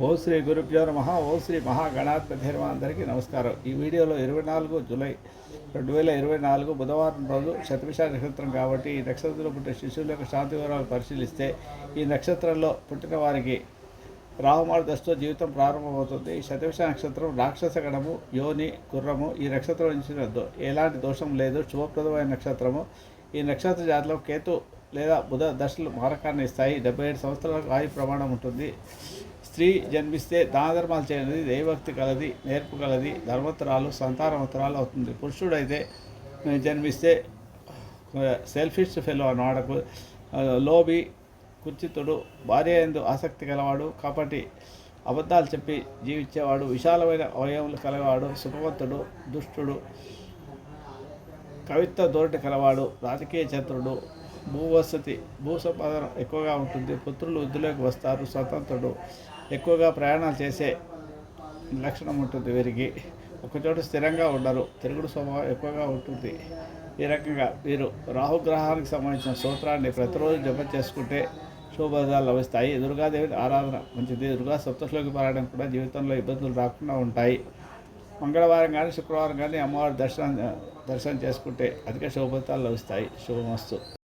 ఓ శ్రీ గురుభ్యో నమ. ఓ శ్రీ మహాగణాధిపతి ధర్మ అందరికీ నమస్కారం. ఈ వీడియోలో ఇరవై నాలుగు జూలై రెండు వేల ఇరవై నాలుగు బుధవారం రోజు శతభిష నక్షత్రం కాబట్టి ఈ నక్షత్రంలో పుట్టిన శిశువుల యొక్క శాంతి వివరాలు పరిశీలిస్తే ఈ నక్షత్రంలో పుట్టిన వారికి రాహుమారు దశతో జీవితం ప్రారంభమవుతుంది. ఈ శతవిష నక్షత్రం రాక్షస గణము యోని గుర్రము ఈ నక్షత్రం నుంచి ఎలాంటి దోషం లేదు. శుభప్రదమైన నక్షత్రము. ఈ నక్షత్ర జాతిలో కేతు లేదా బుధ దశలు మారకాన్ని ఇస్తాయి. డెబ్బై ఏడు సంవత్సరాలకు ఆయు ప్రమాణం ఉంటుంది. స్త్రీ జన్మిస్తే దాన ధర్మాలు చేయనిది దైవభక్తి కలది నేర్పు కలది ధర్మత్తరాలు సంతానవంతరాలు అవుతుంది. పురుషుడైతే జన్మిస్తే సెల్ఫిష్ ఫెలో అన్నవాడకు లోబి కుచితుడు భార్య ఎందు ఆసక్తి గలవాడు కాబట్టి అబద్ధాలు చెప్పి జీవించేవాడు విశాలమైన అవయవములు కలవాడు సుఖవంతుడు దుష్టుడు కవిత్వ ధోరణి కలవాడు రాజకీయ చతురుడు భూవసతి భూ సంపాదన ఎక్కువగా ఉంటుంది. పుత్రులు వృద్ధిలోకి వస్తారు. స్వతంత్రుడు ఎక్కువగా ప్రయాణాలు చేసే లక్షణం ఉంటుంది వీరికి. ఒకచోట స్థిరంగా ఉండరు. తిరుగుడు స్వభావం ఎక్కువగా ఉంటుంది. ఈ రకంగా వీరు రాహుగ్రహానికి సంబంధించిన సూత్రాన్ని ప్రతిరోజు జప చేసుకుంటే శుభఫలితాలు లభిస్తాయి. దుర్గాదేవి ఆరాధన మంచిది. దుర్గా సప్తశ్లోకి పారాయణం కూడా జీవితంలో ఇబ్బందులు రాకుండా ఉంటాయి. మంగళవారం కానీ శుక్రవారం కానీ అమ్మవారి దర్శనం దర్శనం చేసుకుంటే అధిక శుభఫలితాలు లభిస్తాయి. శుభమస్తు.